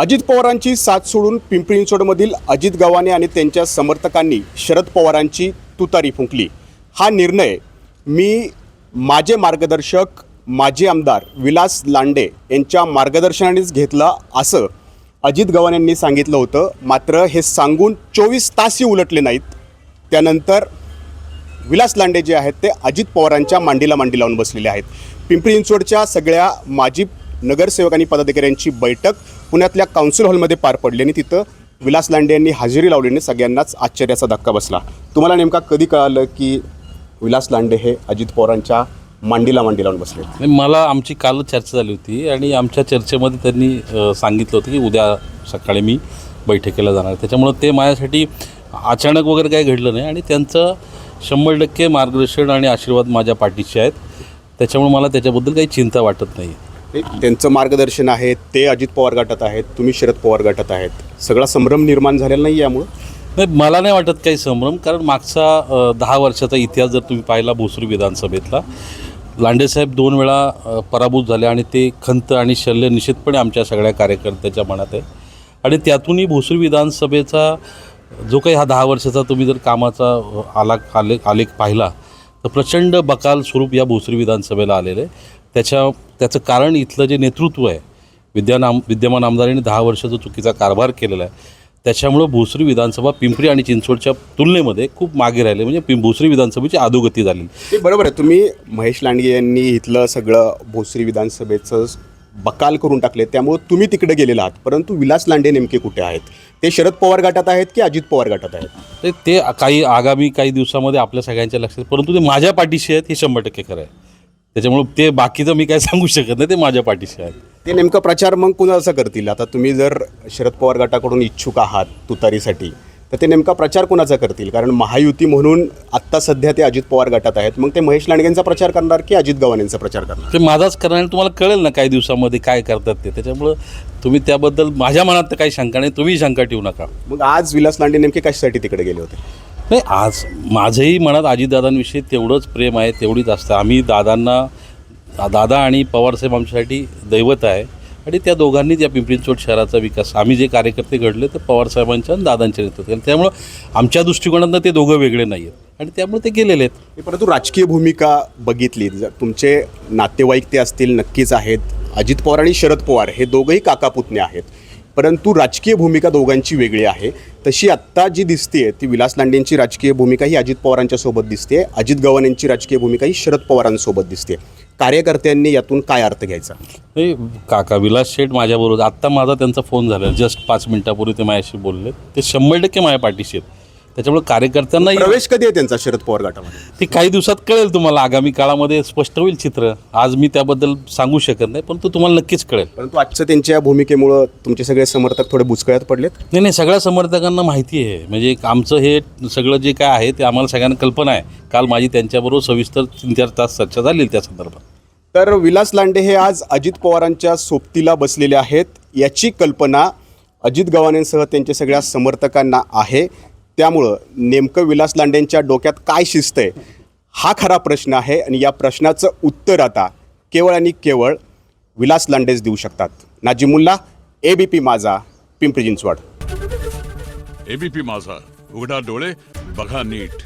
अजित पवारांची साथ सोडून पिंपरी चिंचवडमधील अजित गव्हाणे आणि त्यांच्या समर्थकांनी शरद पवारांची तुतारी फुंकली. हा निर्णय मी माझे मार्गदर्शक माजी आमदार विलास लांडे यांच्या मार्गदर्शनानेच घेतला असं अजित गव्हाणे यांनी सांगितलं होतं. मात्र हे सांगून चोवीस तासही उलटले नाहीत. त्यानंतर विलास लांडे जे आहेत ते अजित पवारांच्या मांडीला मांडी लावून बसलेले आहेत. पिंपरी चिंचवडच्या सगळ्या माजी नगरसेवक आणि पदाधिकाऱ्यांची बैठक पुण्यातल्या काउन्सिल हॉलमध्ये पार पडली आणि तिथं विलास लांडे यांनी हजेरी लावल्याने सगळ्यांनाच आश्चर्याचा धक्का बसला. तुम्हाला नेमका कधी कळालं की विलास लांडे हे अजित पवारांच्या मांडीला मांडी लावून बसले? मला आमची काल चर्चा झाली होती आणि आमच्या चर्चेमध्ये त्यांनी सांगितलं होतं की उद्या सकाळी मी बैठकीला जाणार. त्याच्यामुळं ते माझ्यासाठी अचानक वगैरे काही घडलं नाही आणि त्यांचं शंभर टक्के मार्गदर्शन आणि आशीर्वाद माझ्या पाठीचे आहेत. त्याच्यामुळे मला त्याच्याबद्दल काही चिंता वाटत नाही. त्यांचं मार्गदर्शन आहे ते अजित पवार गटात आहेत तुम्ही शरद पवार गटात आहेत. सगळा संभ्रम निर्माण झालेला नाही यामुळं? नाही मला नाही वाटत काही संभ्रम कारण मागचा दहा वर्षाचा इतिहास जर तुम्ही पाहिला भोसरी विधानसभेतला लांडेसाहेब दोन वेळा पराभूत झाले आणि ते खंत आणि शल्य निश्चितपणे आमच्या सगळ्या कार्यकर्त्याच्या मनात आहे. आणि त्यातूनही भोसरी विधानसभेचा जो काही हा दहा वर्षाचा तुम्ही जर कामाचा आला आलाख आलेख आलेख पाहिला तर प्रचंड बकाल स्वरूप या भोसरी विधानसभेला आलेलं आहे. त्याच्या त्याचं कारण इथलं जे नेतृत्व आहे विद्यान आम विद्यमान आमदारांनी दहा वर्ष जो चुकीचा कारभार केलेला आहे त्याच्यामुळं भोसरी विधानसभा पिंपरी आणि चिंचवडच्या तुलनेमध्ये खूप मागे राहिले. म्हणजे पिं भोसरी विधानसभेची अधोगती झाली. ते बरोबर आहे. तुम्ही महेश लांडगे यांनी इथलं सगळं भोसरी विधानसभेचं बकाल करून टाकले. त्यामुळे तुम्ही तिकडे गेलेला आहात. परंतु विलास लांडे नेमके कुठे आहेत? ते शरद पवार गटात आहेत की अजित पवार गटात आहेत? ते ते काही आगामी काही दिवसामध्ये आपल्या सगळ्यांच्या लक्षात परंतु ते माझ्या पाठीशी आहेत हे शंभर टक्के खरं आहे. त्याच्यामुळं ते बाकीचं मी काय सांगू शकत नाही ते माझ्या पाठीशी आहेत. ते नेमका प्रचार मग कुणाचा करतील? आता तुम्ही जर शरद पवार गटाकडून इच्छुक आहात तुतारीसाठी तर ते नेमका प्रचार कुणाचा करतील? कारण महायुती म्हणून आत्ता सध्या ते अजित पवार गटात आहेत. मग ते महेश लांडगेंचा प्रचार करणार की अजित गव्हाणेंचा प्रचार करणार? ते माझाच करणार आणि तुम्हाला कळेल ना काही दिवसामध्ये काय करतात ते. त्याच्यामुळं तुम्ही त्याबद्दल माझ्या मनात तर काही शंका नाही तुम्ही शंका ठेवू नका. मग आज विलास लांडे नेमके कशासाठी तिकडे गेले होते? नाही आज माझंही मनात अजितदादांविषयी तेवढंच प्रेम आहे तेवढीच असतं. आम्ही दादांना दादा आणि पवारसाहेब आमच्यासाठी दैवत आहे आणि त्या दोघांनीच या पिंपरी चिंचवड शहराचा विकास आम्ही जे कार्यकर्ते घडले ते पवारसाहेबांच्या आणि दादांच्या नेतृत्वात त्यामुळं आमच्या दृष्टिकोनातनं ते दोघं वेगळे नाही आहेत आणि त्यामुळे ते गेलेले आहेत. परंतु राजकीय भूमिका बघितली जर तुमचे नातेवाईक ते असतील नक्कीच आहेत. अजित पवार आणि शरद पवार हे दोघंही काकापुतणे आहेत. परंतु राजकीय भूमिका दोघांची वेगळी आहे. तशी आत्ता जी दिसते ती विलास लांडेंची राजकीय भूमिका ही अजित पवारांच्या सोबत दिसते अजित गव्हाणेंची राजकीय भूमिका ही शरद पवारांसोबत दिसते कार्यकर्त्यांनी यातून काय अर्थ घ्यायचा? हे काका विलास शेठ माझ्याबरोबर आत्ता माझा त्यांचा फोन झाला. जस्ट पाच मिनिटापूर्वी ते माझ्याशी बोलले. ते शंभर टक्के माझ्या पाठीशी आहेत. त्याच्यामुळे कार्यकर्त्यांना प्रवेश कधी आहे त्यांचा शरद पवार गटामध्ये? ते काही दिवसात कळेल तुम्हाला. आगामी काळामध्ये स्पष्ट होईल चित्र. आज मी त्याबद्दल सांगू शकत नाही परंतु तुम्हाला नक्कीच कळेल. परंतु आजचं त्यांच्या भूमिकेमुळं तुमचे सगळे समर्थक थोडे बुचकळ्यात पडलेत? नाही नाही सगळ्या समर्थकांना माहिती आहे. म्हणजे आमचं हे सगळं जे काय आहे ते आम्हाला सगळ्यांना कल्पना आहे. काल माझी त्यांच्याबरोबर सविस्तर तीन चार तास चर्चा झाली त्या संदर्भात. तर विलास लांडे हे आज अजित पवारांच्या सोबतीला बसलेले आहेत. याची कल्पना अजित गव्हाणेंसह त्यांच्या सगळ्या समर्थकांना आहे. त्यामुळं नेमकं विलास लांडेंच्या डोक्यात काय शिस्त आहे हा खरा प्रश्न आहे आणि या प्रश्नाचं उत्तर आता केवळ आणि केवळ विलास लांडेच देऊ शकतात. नाजिमुल्ला ए बी पी माझा पिंपरी चिंचवड. एबीपी माझा. उघडा डोळे बघा नीट.